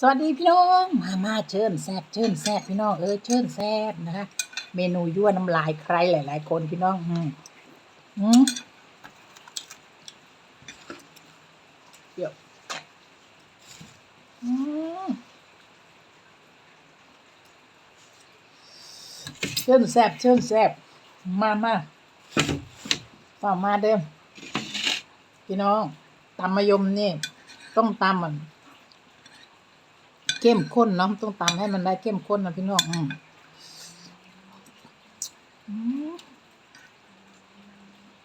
สวัสดีพี่น้องมามาเชิญแซบเชิญแซบพี่น้องเออเชิญแซบนะคะ เมนูยั่วน้ำลายใครหลาย ๆ คนพี่น้องอืมอืมเดี๋ยวอืมเชิญแซบเชิญแซบมามาฝ่ามาเด้อพี่น้องตำมะยมนี่ต้องตำมัน เข้มข้นเนาะต้องตำให้มันได้เข้มข้นนะพี่น้องอืมอืม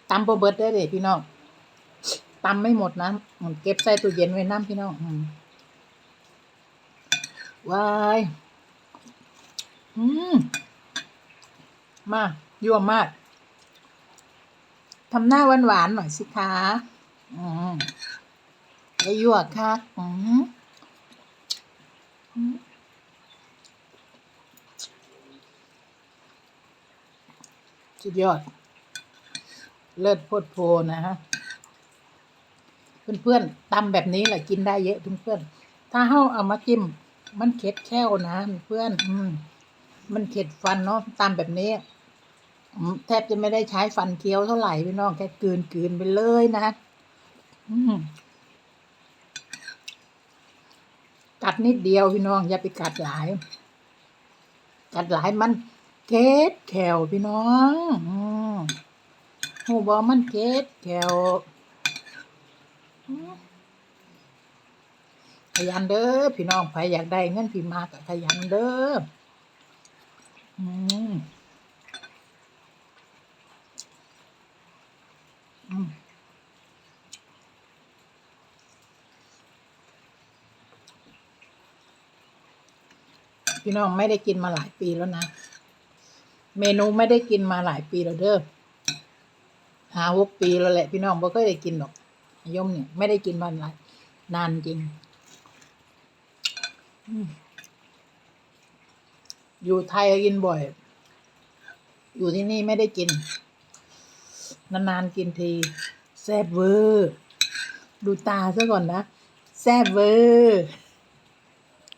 ตำโบเบิร์ดได้เลยพี่น้องตำไม่หมดนะมันเก็บใส่ตู้เย็นไว้น้ำพี่น้องอืมวายอืมมายั่วมากทำหน้าหวานๆหน่อยสิคะอืมไอ้ยั่วค่ะอืม สุดยอด เลิศโพดโพนะฮะ เพื่อนๆตำแบบนี้แหละกินได้เยอะเพื่อนๆถ้าเฮาเอามาจิ้มมันเข็ดแค้วนะเพื่อน อืม มันเข็ดฟันเนาะตำแบบนี้แทบจะไม่ได้ใช้ฟันเคี้ยวเท่าไหร่พี่น้องแค่กืนกืนไปเลยนะ อืม กัดนิดเดียวพี่น้อง อย่าไปกัดหลาย กัดหลายมันเก็ดแขวพี่น้องอหูบอมันเก็ดแขวขยันเด้อพี่น้องใครอยากได้เงินพี่มากขยันเด้อมอืม พี่น้องไม่ได้กินมาหลายปีแล้วนะ เมนูไม่ได้กินมาหลายปีแล้วเด้อหาหกปีแล้วแหละพี่น้องบ่เคยได้กินหรอกยมเนี่ยไม่ได้กินมาหลายนานจริงอืมอยู่ไทยกินบ่อย อยู่ที่นี่ไม่ได้กิน นานๆกินทีแซ่บเวอร์ ดูตาซะก่อนนะ แซ่บเวอร์